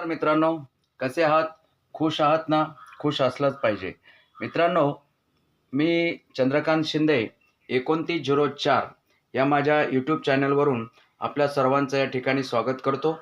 नमस्कार मित्रांनो. कसे आहात? खुश आहात ना? खुश असलंच पाहिजे. मित्रांनो मी चंद्रकांत शिंदे एकोणतीस झिरो चार या माझ्या यूट्यूब चॅनलवरून आपल्या सर्वांचं या ठिकाणी स्वागत करतो.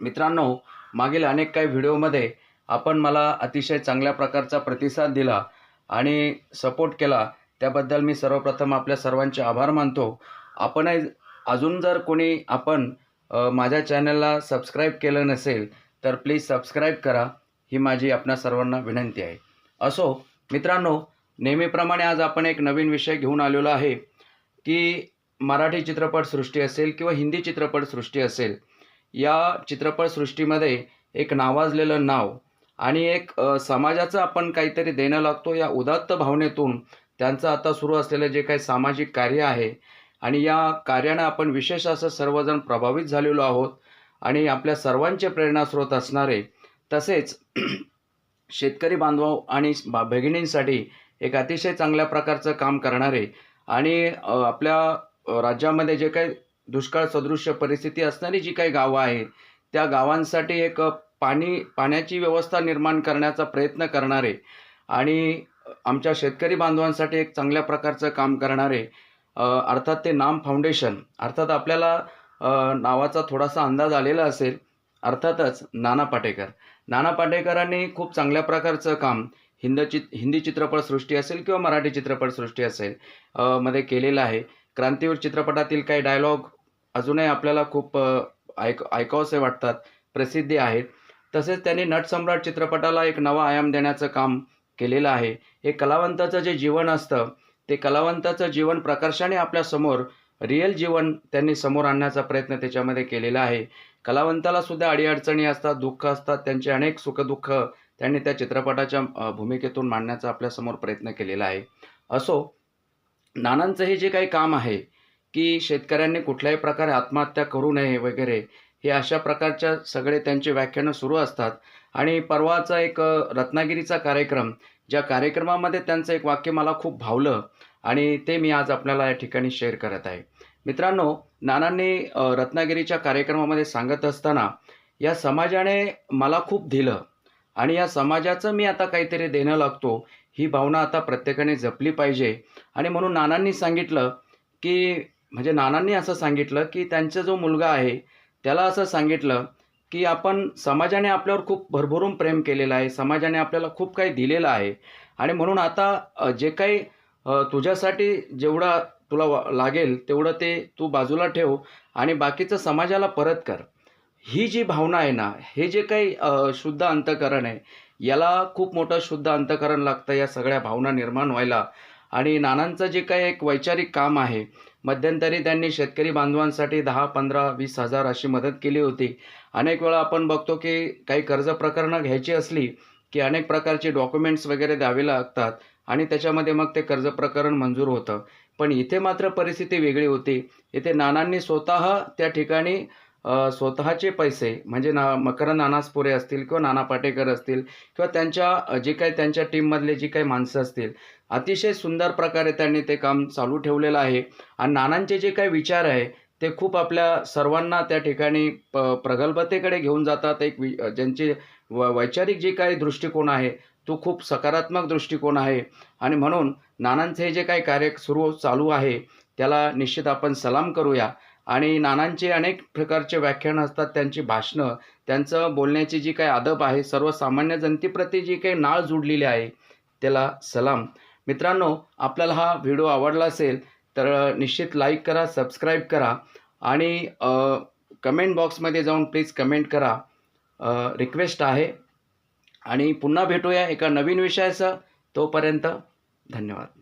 मित्रांनो मागील अनेक काही व्हिडिओमध्ये आपण मला अतिशय चांगल्या प्रकारचा प्रतिसाद दिला आणि सपोर्ट केला. त्याबद्दल मी सर्वप्रथम आपल्या सर्वांचे आभार मानतो. आपणही अजून जर कोणी आपण माझ्या चॅनलला सबस्क्राईब केलं नसेल तर प्लीज सबस्क्राईब करा. ही माझी आपणा सर्वांना विनंती आहे. असो मित्रांनो नेहमीप्रमाणे आज आपण एक नवीन विषय घेऊन आलेलो आहे की मराठी चित्रपटसृष्टी असेल किंवा हिंदी चित्रपटसृष्टी असेल या चित्रपटसृष्टीमध्ये एक नावाजलेलं नाव आणि एक समाजाचं आपण काहीतरी देणं लागतो या उदात्त भावनेतून त्यांचं आता सुरू असलेलं जे काही सामाजिक कार्य आहे आणि या कार्यानं आपण विशेष असं सर्वजण प्रभावित झालेलो आहोत आणि आपल्या सर्वांचे प्रेरणास्रोत असणारे तसेच शेतकरी बांधव आणि बा- भगिनींसाठी एक अतिशय चांगल्या प्रकारचं काम करणारे आणि आपल्या राज्यामध्ये जे काही दुष्काळ सदृश्य परिस्थिती असणारी जी काही गावं आहेत त्या गावांसाठी एक पाणी पाण्याची व्यवस्था निर्माण करण्याचा प्रयत्न करणारे आणि आमच्या शेतकरी बांधवांसाठी एक चांगल्या प्रकारचं काम करणारे अर्थात ते नाम फाउंडेशन अर्थात आपल्याला नावाचा थोडासा अंदाज आलेला असेल. अर्थातच नाना पाटेकर. नाना पाटेकरांनी खूप चांगल्या प्रकारचं काम हिंद चित हिंदी चित्रपटसृष्टी असेल किंवा मराठी चित्रपटसृष्टी असेल मध्ये केलेलं आहे. क्रांतीवीर चित्रपटातील काही डायलॉग अजूनही आपल्याला खूप ऐक ऐकावंसे वाटतात प्रसिद्धी आहेत. तसेच त्यांनी नटसम्राट चित्रपटाला एक नवा आयाम देण्याचं काम केलेलं आहे. हे कलावंताचं जे जीवन असतं ते कलावंताचं जीवन प्रकर्षाने आपल्यासमोर रिअल जीवन त्यांनी समोर आणण्याचा प्रयत्न त्याच्यामध्ये केलेला आहे. कलावंताला सुद्धा अडीअडचणी असतात दुःख असतात त्यांचे अनेक सुखदुःख त्यांनी त्या चित्रपटाच्या भूमिकेतून मांडण्याचा आपल्यासमोर प्रयत्न केलेला आहे. असो नानांचं हे जे काही काम आहे की शेतकऱ्यांनी कुठल्याही प्रकारे आत्महत्या करू नये वगैरे हे अशा प्रकारच्या सगळे त्यांचे व्याख्यानं सुरू असतात. आणि परवाचा एक रत्नागिरीचा कार्यक्रम ज्या कार्यक्रमामध्ये त्यांचं एक वाक्य मला खूप भावलं आणि ते मी आज आपल्याला या ठिकाणी शेअर करत आहे. मित्रांनो नानांनी रत्नागिरीच्या कार्यक्रमामध्ये सांगत असताना या समाजाने मला खूप दिलं आणि या समाजाचं मी आता काहीतरी देणं लागतो ही भावना आता प्रत्येकाने जपली पाहिजे. आणि म्हणून नानांनी सांगितलं की म्हणजे नानांनी असं सांगितलं की त्यांचा जो मुलगा आहे त्याला असं सांगितलं की आपण समाजाने आपल्यावर खूप भरभरून प्रेम केलेलं आहे समाजाने आपल्याला खूप काही दिलेलं आहे. आणि म्हणून आता जे काही तुझ्यासाठी जेवढा तुला लागेल तेवढं ते तू बाजूला ठेव आणि बाकीचं समाजाला परत कर. ही जी भावना आहे ना हे जे काही शुद्ध अंतकरण आहे याला खूप मोठं शुद्ध अंतकरण लागतं या सगळ्या भावना निर्माण व्हायला. आणि नानांचं जे काही एक वैचारिक काम आहे मध्यंतरी त्यांनी शेतकरी बांधवांसाठी दहा पंधरा वीस हजार अशी मदत केली होती. अनेक वेळा आपण बघतो की काही कर्ज प्रकरणं घ्यायची असली की अनेक प्रकारचे डॉक्युमेंट्स वगैरे द्यावे लागतात आणि त्याच्यामध्ये मग ते कर्ज प्रकरण मंजूर होतं. पण इथे मात्र परिस्थिती वेगळी होती. इथे नानांनी स्वतः त्या ठिकाणी स्वतःचे पैसे म्हणजे ना मकरंद नानासपुरे असतील किंवा नाना पाटेकर असतील किंवा त्यांच्या जे काही त्यांच्या टीममधले जी काही माणसं असतील अतिशय सुंदर प्रकारे त्यांनी ते काम चालू ठेवलेलं आहे. आणि नानांचे जे काही विचार आहे ते खूप आपल्या सर्वांना त्या ठिकाणी प प्रगल्भतेकडे घेऊन जातात. एक वि ज्यांचे व वैचारिक जे काही दृष्टिकोन आहे तो खूप सकारात्मक दृष्टिकोन आहे. आणि म्हणून नानांचे हे जे काही कार्य सुरू चालू आहे त्याला निश्चित आपण सलाम करूया. आणि नानांचे अनेक प्रकारचे व्याख्यानं असतात त्यांची भाषणं त्यांचं बोलण्याची जी काही अदब आहे सर्वसामान्य जनतेप्रती जी काही नाळ जुडलेली आहे त्याला सलाम. मित्रांनो आपल्याला हा व्हिडिओ आवडला असेल तर निश्चित लाईक करा सबस्क्राईब करा आणि कमेंट बॉक्समध्ये जाऊन प्लीज कमेंट करा. रिक्वेस्ट आहे. आणि पुन्हा भेटूया एका नवीन विषयाचं. तोपर्यंत धन्यवाद.